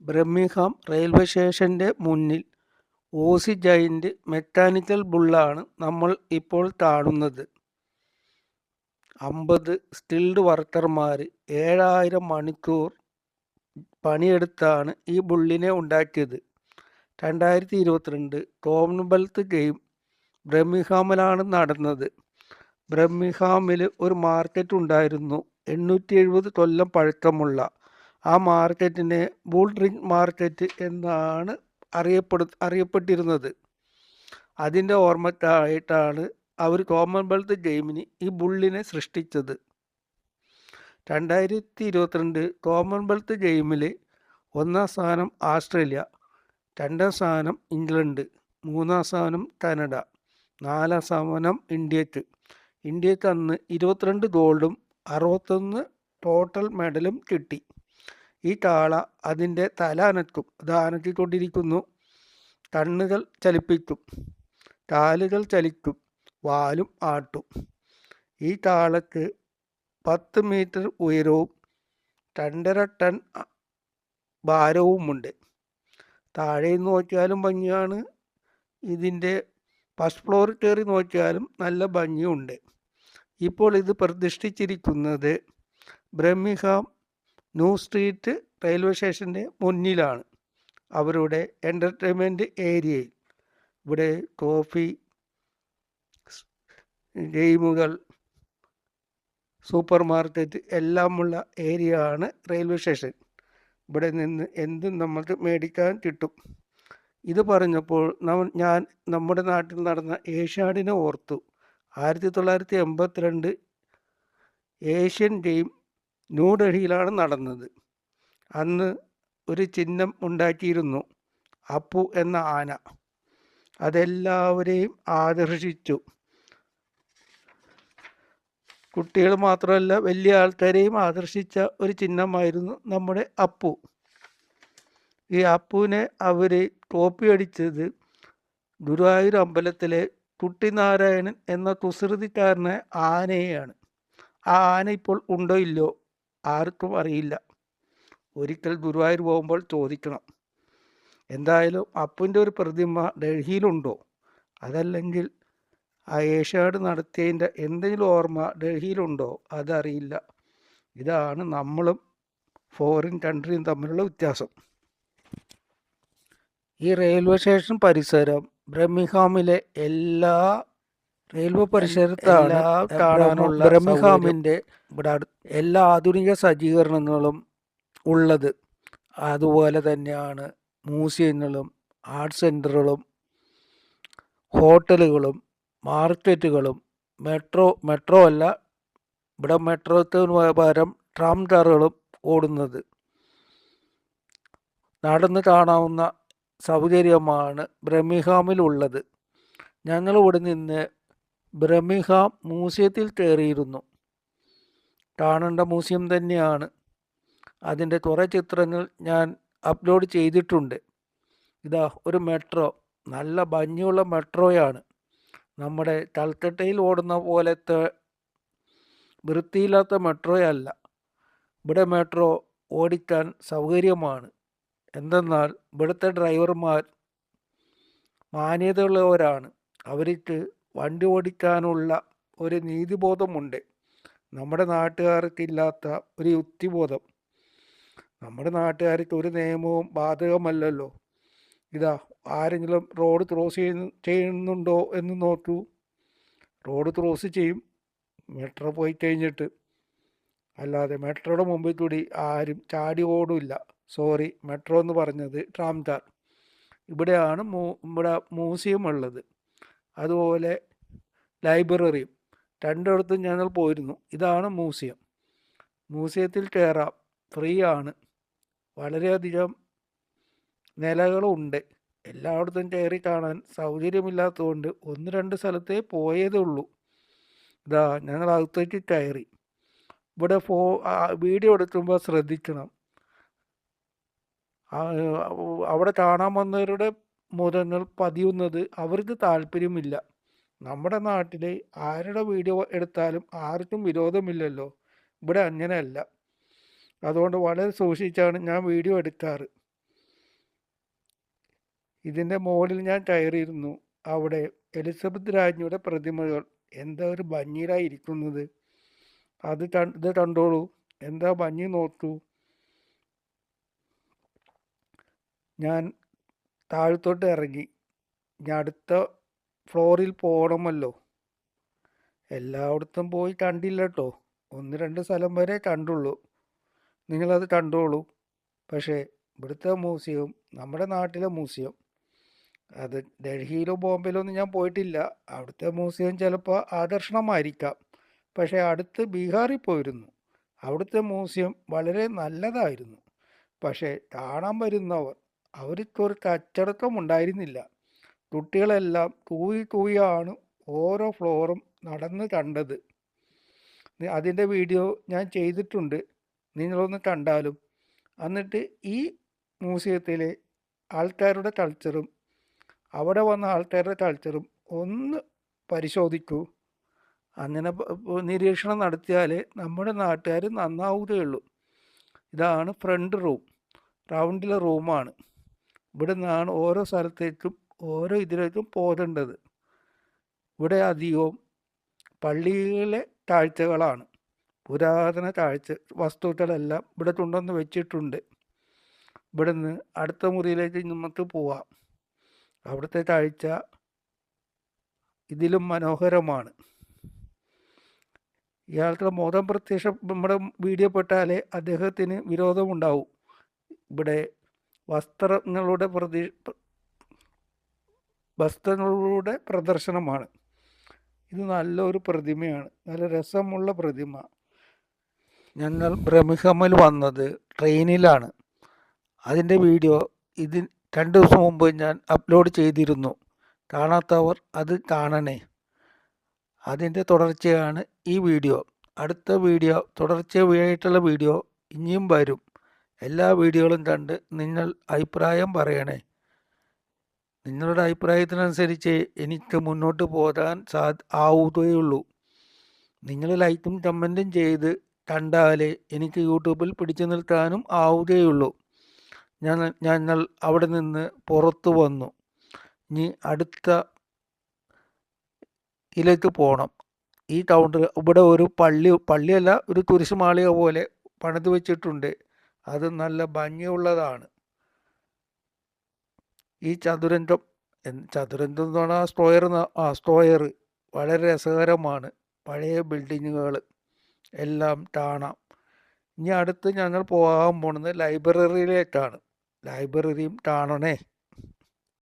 ബ്രഹ്മിംഗ്ഹാം railway സ്റ്റേഷന്റെ മുന്നിൽ Aussie giant mechanical ബുള്ളാണ് നമ്മൾ ഇപ്പോൾ കാണുന്നത്. അമ്പത് സ്കിൽഡ് വർക്കർമാർ ഏഴായിരം മണിക്കൂർ പണിയെടുത്താണ് ഈ ബുള്ളിനെ ഉണ്ടാക്കിയത്. രണ്ടായിരത്തി ഇരുപത്തിരണ്ട് കോമൺവെൽത്ത് ഗെയിം ബ്രഹ്മിഹാമിലാണ് നടന്നത്. ബ്രഹ്മിഹാമിൽ ഒരു മാർക്കറ്റ് ഉണ്ടായിരുന്നു. എണ്ണൂറ്റി എഴുപത് കൊല്ലം പഴക്കമുള്ള ആ മാർക്കറ്റിനെ ബൂൾ ഡ്രിങ്ക് മാർക്കറ്റ് എന്നാണ് അറിയപ്പെടു അറിയപ്പെട്ടിരുന്നത്. അതിന്റെ ഓർമ്മക്കായിട്ടാണ് അവർ കോമൺവെൽത്ത് ഗെയിമിന് ഈ ബുള്ളിനെ സൃഷ്ടിച്ചത്. രണ്ടായിരത്തി ഇരുപത്തിരണ്ട് കോമൺവെൽത്ത് ഗെയിമിൽ ഒന്നാം സ്ഥാനം ആസ്ട്രേലിയ രണ്ടാം സ്ഥാനം ഇംഗ്ലണ്ട് മൂന്നാം സ്ഥാനം കാനഡ നാലാം സ്ഥാനം ഇന്ത്യയ്ക്ക്. ഇന്ത്യയ്ക്ക് അന്ന് ഇരുപത്തിരണ്ട് ഗോൾഡും അറുപത്തൊന്ന് ടോട്ടൽ മെഡലും കിട്ടി. ഈ താള അതിന്റെ തല അനക്കും. അത് അനക്കിക്കൊണ്ടിരിക്കുന്നു. കണ്ണുകൾ ചലിപ്പിക്കും. കാലുകൾ ചലിക്കും. വാലും ആട്ടും. ഈ താളക്ക് പത്ത് മീറ്റർ ഉയരവും രണ്ടര ടൺ ഭാരവുമുണ്ട്. താഴെ നോക്കിയാലും ഭംഗിയാണ്. ഇതിന്റെ ഫസ്റ്റ് ഫ്ലോർ കയറി നോക്കിയാലും നല്ല ഭംഗിയുണ്ട്. ഇപ്പോൾ ഇത് പ്രതിഷ്ഠിച്ചിരിക്കുന്നത് ബ്രഹ്മിഹാം ന്യൂ സ്ട്രീറ്റ് റെയിൽവേ സ്റ്റേഷന്റെ മുന്നിലാണ് അവരുടെ എന്റർടൈൻമെന്റ് ഏരിയയിൽ. ഇവിടെ കോഫി ഗെയിമുകൾ സൂപ്പർ മാർക്കറ്റ് എല്ലാമുള്ള ഏരിയ ആണ് റെയിൽവേ സ്റ്റേഷൻ. ഇവിടെ നിന്ന് എന്തും നമ്മൾക്ക് മേടിക്കാൻ കിട്ടും. ഇത് പറഞ്ഞപ്പോൾ ഞാൻ നമ്മുടെ നാട്ടിൽ നടന്ന ഏഷ്യാഡിനെ ഓർത്തു. ആയിരത്തി തൊള്ളായിരത്തി എൺപത്തിരണ്ട് ഏഷ്യൻ ഗെയിം ന്യൂഡൽഹിയിലാണ് നടന്നത്. അന്ന് ഒരു ചിഹ്നം ഉണ്ടാക്കിയിരുന്നു അപ്പു എന്ന ആന. അതെല്ലാവരെയും ആകർഷിച്ചു കുട്ടികൾ മാത്രമല്ല വലിയ ആൾക്കാരെയും ആകർഷിച്ച ഒരു ചിഹ്നമായിരുന്നു നമ്മുടെ അപ്പു. ഈ അപ്പുവിനെ അവർ കോപ്പി അടിച്ചത് ഗുരുവായൂർ അമ്പലത്തിലെ കുട്ടിനാരായണൻ എന്ന കുസൃതിക്കാരനെ ആനയെയാണ്. ആ ആന ഇപ്പോൾ ഉണ്ടോ ഇല്ലോ ആർക്കും അറിയില്ല. ഒരിക്കൽ ഗുരുവായൂർ പോകുമ്പോൾ ചോദിക്കണം. എന്തായാലും അപ്പുവിന്റെ ഒരു പ്രതിമ ഡൽഹിയിലുണ്ടോ? അതല്ലെങ്കിൽ ആ ഏഷ്യാഡ് നടത്തിയതിന്റെ എന്തെങ്കിലും ഓർമ്മ ഡൽഹിയിലുണ്ടോ? അതറിയില്ല. ഇതാണ് നമ്മളും ഫോറിൻ കൺട്രിയും തമ്മിലുള്ള വ്യത്യാസം. ഈ റെയിൽവേ സ്റ്റേഷൻ പരിസരം ബ്രഹ്മിഹാമിലെ എല്ലാ റെയിൽവേ പരിസരത്താണ് കാണാനുള്ള ബ്രഹ്മിഹാമിന്റെ ഇവിടെ എല്ലാ ആധുനിക സജ്ജീകരണങ്ങളും ഉള്ളത്. അതുപോലെ തന്നെയാണ് മ്യൂസിയങ്ങളും ആർട്ട് സെന്ററുകളും ഹോട്ടലുകളും മാർക്കറ്റുകളും. മെട്രോ മെട്രോ അല്ല ഇവിടെ മെട്രോത്തിന് പകരം ട്രാം കാറുകളും ഓടുന്നത്. നടന്ന് കാണാവുന്ന സൗകര്യമാണ് ബ്രഹ്മിഹാമിലുള്ളത് ഞങ്ങളിവിടെ നിന്ന് ബ്രഹ്മിഹാം മ്യൂസിയത്തിൽ കയറിയിരുന്നു. കാണേണ്ട മ്യൂസിയം തന്നെയാണ്. അതിന്റെ കുറേ ചിത്രങ്ങൾ ഞാൻ അപ്ലോഡ് ചെയ്തിട്ടുണ്ട്. ഇതാ ഒരു മെട്രോ. നല്ല ഭംഗിയുള്ള മെട്രോയാണ്. നമ്മുടെ കൽക്കട്ടയിൽ ഓടുന്ന പോലത്തെ വൃത്തിയില്ലാത്ത മെട്രോയല്ല ഇവിടെ മെട്രോ ഓടിക്കാൻ സൗകര്യമാണ്. എന്തെന്നാൽ ഇവിടുത്തെ ഡ്രൈവർമാർ മാന്യതയുള്ളവരാണ്. അവർക്ക് വണ്ടി ഓടിക്കാനുള്ള ഒരു നീതിബോധമുണ്ട്. നമ്മുടെ നാട്ടുകാർക്കില്ലാത്ത ഒരു യുക്തിബോധം. നമ്മുടെ നാട്ടുകാർക്ക് ഒരു നിയമവും ബാധകമല്ലല്ലോ. ഇതാ ആരെങ്കിലും റോഡ് ക്രോസ് ചെയ്യുന്നു ചെയ്യുന്നുണ്ടോ എന്ന് നോക്കൂ. റോഡ് ക്രോസ് ചെയ്യും. മെട്രോ പോയി കഴിഞ്ഞിട്ട്. അല്ലാതെ മെട്രോയുടെ മുമ്പിൽ കൂടി ആരും ചാടി ഓടില്ല. സോറി മെട്രോ എന്ന് പറഞ്ഞത് ട്രാംകാർ ഇവിടെയാണ് മൂ ഇവിടെ മ്യൂസിയം ഉള്ളത്. അതുപോലെ ലൈബ്രറിയും രണ്ടിടത്തും ഞങ്ങൾ പോയിരുന്നു. ഇതാണ് മ്യൂസിയം. മ്യൂസിയത്തിൽ കയറാം. ഫ്രീ ആണ്. വളരെയധികം നിലകളുണ്ട്. എല്ലായിടത്തും കയറി കാണാൻ സൗകര്യമില്ലാത്തതുകൊണ്ട് ഒന്ന് രണ്ട് സ്ഥലത്തേ പോയതേ ഉള്ളൂ. ഇതാ ഞങ്ങൾ അകത്തേക്ക് കയറി. ഇവിടെ ഫോ വീഡിയോ എടുക്കുമ്പോൾ ശ്രദ്ധിക്കണം. അവിടെ കാണാൻ വന്നവരുടെ മുഖങ്ങൾ പതിയുന്നത് അവർക്ക് താല്പര്യമില്ല. നമ്മുടെ നാട്ടിൽ ആരുടെ വീഡിയോ എടുത്താലും ആർക്കും വിരോധമില്ലല്ലോ. ഇവിടെ അങ്ങനെയല്ല. അതുകൊണ്ട് വളരെ സൂക്ഷിച്ചാണ് ഞാൻ വീഡിയോ എടുക്കാറ്. ഇതിന്റെ മുകളിൽ ഞാൻ കയറിയിരുന്നു. അവിടെ എലിസബത്ത് രാജ്ഞിയുടെ പ്രതിമകൾ. എന്താ ഒരു ഭംഗിയിലായിരിക്കുന്നത് അത് ഇത് കണ്ടോളൂ. എന്താ ഭംഗി നോക്കൂ. ഞാൻ താഴത്തോട്ട് ഇറങ്ങി. ഞാൻ അടുത്ത ഫ്ലോറിൽ പോകണമല്ലോ എല്ലായിടത്തും പോയി കണ്ടില്ല കേട്ടോ ഒന്ന് രണ്ട് സ്ഥലം വരെ കണ്ടുള്ളൂ. നിങ്ങളത് കണ്ടോളൂ. പക്ഷേ ഇവിടുത്തെ മ്യൂസിയം നമ്മുടെ നാട്ടിലെ മ്യൂസിയം അത് ഡൽഹിയിലോ ബോംബെയിലോ ഒന്നും ഞാൻ പോയിട്ടില്ല. അവിടുത്തെ മ്യൂസിയം ചിലപ്പോൾ ആകർഷണമായിരിക്കാം. പക്ഷേ അടുത്ത് ബീഹാറിൽ പോയിരുന്നു. അവിടുത്തെ മ്യൂസിയം വളരെ നല്ലതായിരുന്നു. പക്ഷേ കാണാൻ വരുന്നവർ അവർക്കൊരു കച്ചടക്കം ഉണ്ടായിരുന്നില്ല കുട്ടികളെല്ലാം തൂയി തൂയാണ് ഓരോ ഫ്ലോറും നടന്ന് കണ്ടത്. അതിന്റെ വീഡിയോ ഞാൻ ചെയ്തിട്ടുണ്ട്. നിങ്ങളൊന്ന് കണ്ടാലും. എന്നിട്ട് ഈ മ്യൂസിയത്തിലെ ആൾക്കാരുടെ കൾച്ചറും അവിടെ വന്ന ആൾക്കാരുടെ കൾച്ചറും ഒന്ന് പരിശോധിക്കൂ. അങ്ങനെ നിരീക്ഷണം നടത്തിയാൽ നമ്മുടെ നാട്ടുകാർ നന്നാവുകയുള്ളൂ ഇതാണ് ഫ്രണ്ട് റൂം. റൗണ്ടിലെ റൂമാണ്. ഇവിടെ നിന്നാണ് ഓരോ സ്ഥലത്തേക്കും ഓരോ ഇതിലേക്കും പോകേണ്ടത്. ഇവിടെ അധികവും പള്ളിയിലെ താഴ്ചകളാണ്. പുരാതന താഴ്ച വസ്തുക്കളെല്ലാം ഇവിടെ കൊണ്ടുവന്ന് വെച്ചിട്ടുണ്ട്. ഇവിടുന്ന് അടുത്ത മുറിയിലേക്ക് നമുക്ക് പോവാം. അവിടുത്തെ താഴ്ച ഇതിലും മനോഹരമാണ്. ഇയാൾക്ക് മോദം പ്രത്യക്ഷം നമ്മുടെ വീഡിയോ പെട്ടാലേ അദ്ദേഹത്തിന് വിരോധമുണ്ടാവും. ഇവിടെ വസ്ത്രങ്ങളുടെ പ്രതി വസ്ത്രങ്ങളുടെ പ്രദർശനമാണ്. ഇത് നല്ലൊരു പ്രതിമയാണ്. നല്ല രസമുള്ള പ്രതിമ. ഞങ്ങൾ ബ്രഹ്മിഹമ്മൽ വന്നത് ട്രെയിനിലാണ്. അതിന്റെ വീഡിയോ ഇതിൻ രണ്ട് ദിവസം മുമ്പ് ഞാൻ അപ്ലോഡ് ചെയ്തിരുന്നു. കാണാത്തവർ അത് കാണണേ. അതിന്റെ തുടർച്ചയാണ് ഈ വീഡിയോ. അടുത്ത വീഡിയോ തുടർച്ചയായിട്ടുള്ള വീഡിയോ ഇനിയും വരും. എല്ലാ വീഡിയോകളും കണ്ട് നിങ്ങൾ അഭിപ്രായം പറയണേ. നിങ്ങളുടെ അഭിപ്രായത്തിനനുസരിച്ച് എനിക്ക് മുന്നോട്ട് പോകാൻ സാ ആവുകയുള്ളൂ. നിങ്ങൾ ലൈക്കും കമന്റും ചെയ്ത് കണ്ടാലേ എനിക്ക് യൂട്യൂബിൽ പിടിച്ചു നിൽക്കാനും ആവുകയുള്ളൂ. ഞാൻ ഞങ്ങൾ അവിടെ നിന്ന് പുറത്തു വന്നു. ഇനി അടുത്ത ഇതിലേക്ക് പോകണം ഈ ടൗണിൽ ഇവിടെ ഒരു പള്ളി പള്ളിയല്ല ഒരു കുരിശുമാളിക പോലെ പണിത് വെച്ചിട്ടുണ്ട്. അത് നല്ല ഭംഗിയുള്ളതാണ്. ഈ ചതുരംഗം ചതുരംഗം എന്ന് പറഞ്ഞാൽ സ്ട്രോയർ ആ സ്ട്രോയർ വളരെ രസകരമാണ്. പഴയ ബിൽഡിങ്ങുകൾ എല്ലാം കാണാം. ഇനി അടുത്ത് ഞങ്ങൾ പോകാൻ പോണത് ലൈബ്രറിയിലേക്കാണ് ലൈബ്രറിയും കാണണേ.